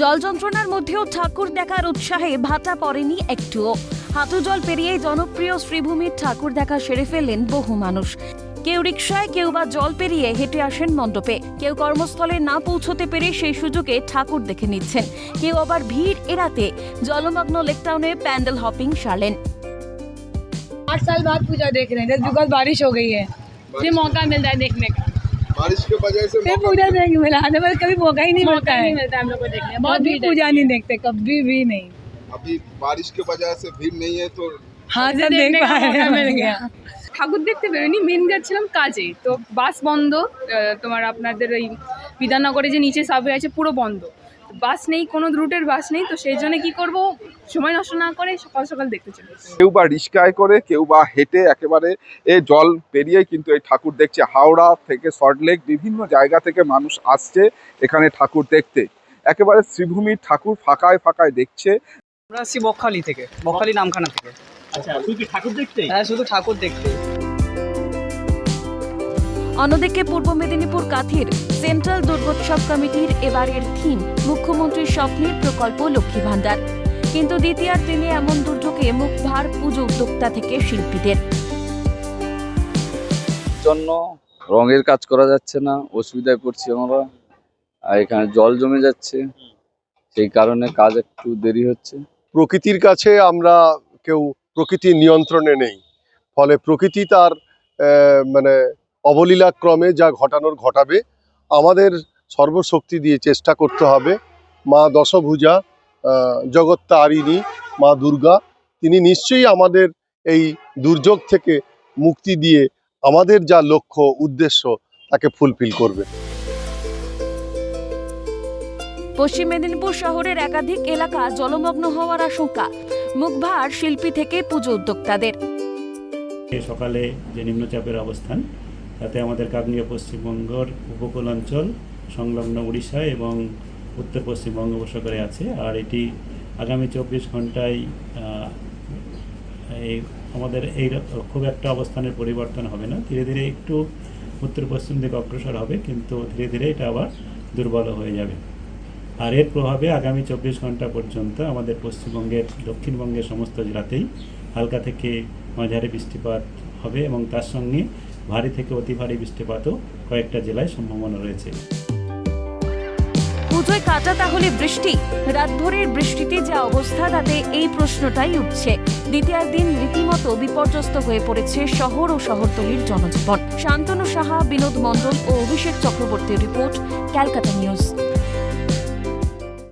জল যন্ত্রণার মধ্যেও ঠাকুর দেখার উৎসাহে ভাটা পড়েনি একটুও হাঁটু জল পেরিয়ে জনপ্রিয় শ্রীভূমির ঠাকুর দেখা সেরে ফেললেন বহু মানুষ কেউ রিকশায় কেউ বা জল পেরিয়ে হেঁটে আসেন মণ্ডপে কেউ কর্মস্থলে না পৌঁছতে পেরে সেই সুযোগে ঠাকুর দেখে নিচ্ছেন কেউ আবার ভিড় এড়াতে জলমগ্ন লেকটাউনে প্যান্ডেল হপিং সারলেন आठ साल बाद पूजा देख रहे हैं जस्ट बिकॉज बारिश हो गई है फिर मौका मिलता है देखने का बारिश की वजह से फिर पूजा देख मिला आने पर कभी मौका ही नहीं मिलता मौका है नहीं मिलता हम लोग को देखने का। बहुत बहुत भी भीड़ है। पूजा नहीं देखते कभी भी नहीं अभी बारिश की वजह से भीड़ नहीं है तो हाँ जब देख देखने का पा रहे मौका हैं मिल मिल गया। गया ঠাকুর দেখতে বেরোনি মেন যাচ্ছিলাম কাজে তো বাস বন্ধ আহ, তোমার আপনাদের ওই বিধাননগরে যে নিচে সাবওয়ে আছে পুরো বন্ধ বাস নেই কোনো রুটের বাস নেই তো সেই জন্য কি করব? সময় নষ্ট না করে সকাল সকাল দেখতে চলে কেউ বা রিস্কায় করে কেউ বা হেঁটে একেবারে এ জল পেরিয়ে কিন্তু এই ঠাকুর দেখছে। হাওড়া থেকে সল্টলেক বিভিন্ন জায়গা থেকে মানুষ আসছে এখানে ঠাকুর দেখতে। একেবারে শ্রীভূমির ঠাকুর ফাঁকায় ফাঁকায় দেখছে। আমরা আসছি বকখালি থেকে বকখালি নামখানা থেকে। আচ্ছা শুধু ঠাকুর দেখতে? হ্যাঁ শুধু ঠাকুর দেখতে। অন্যদিকে পূর্ব মেদিনীপুর কাথির সেন্ট্রাল দুর্গোৎসব কমিটির এবারের থিম মুখ্যমন্ত্রীর স্বপ্নের প্রকল্প লক্ষ্মী ভাণ্ডার। কিন্তু দ্বিতীয়ার দিনে এমন দুর্যোগে মুখ ভার পুজো উদ্যোক্তা থেকে শিল্পীদের। জন্য রঙের কাজ করা যাচ্ছে না অসুবিধায় পড়ছি আমরা। আর এখানে জল জমে যাচ্ছে সেই কারণে কাজ একটু দেরি হচ্ছে। প্রকৃতির কাছে আমরা কেউ প্রকৃতির নিয়ন্ত্রণে নেই। ফলে প্রকৃতি তার মানে অবলীলাক্রমে যা ঘটানোর ঘটাবে আমাদের সর্বশক্তি দিয়ে চেষ্টা করতে হবে। মা দশভুজা জগত্তারিণী মা দুর্গা তিনি নিশ্চয়ই আমাদের এই দুর্যোগ থেকে মুক্তি দিয়ে আমাদের যা লক্ষ্য উদ্দেশ্য তাকে ফুলফিল করবে। পশ্চিম মেদিনীপুর শহরের একাধিক এলাকা জলমগ্ন হওয়ার আশঙ্কা। মুখভার শিল্পী থেকে পুজো উদ্যোক্তাদের। সকালে যে নিম্নচাপের অবস্থান তাতে আমাদের কাকনীয় পশ্চিমবঙ্গর উপকূল অঞ্চল সংলগ্ন উড়িষ্যা এবং উত্তর পশ্চিম বঙ্গোপসাগরে আছে। আর এটি আগামী চব্বিশ ঘন্টায় এই আমাদের এই খুব একটা অবস্থানের পরিবর্তন হবে না। ধীরে ধীরে একটু উত্তর পশ্চিম দিকে অগ্রসর হবে, কিন্তু ধীরে ধীরে এটা আবার দুর্বল হয়ে যাবে। আর এর প্রভাবে আগামী চব্বিশ ঘণ্টা পর্যন্ত আমাদের পশ্চিমবঙ্গের, দক্ষিণবঙ্গের সমস্ত জেলাতেই হালকা থেকে মাঝারি বৃষ্টিপাত হবে এবং তার সঙ্গে ভারী থেকে অতি ভারী বৃষ্টিপাতও কয়েকটা জেলায় সম্ভাবনা রয়েছে। পুজোয় কাটা তাহলে বৃষ্টি? রাতভরের বৃষ্টিতে যা অবস্থা, তাতে এই প্রশ্নটাই উঠছে। দ্বিতীয় দিন রীতিমতো বিপর্যস্ত হয়ে পড়েছে শহর ও শহরতলির জনজীবন। শান্তনু সাহা, বিনোদ মণ্ডল ও অভিষেক চক্রবর্তীর রিপোর্ট, ক্যালকাটা নিউজ।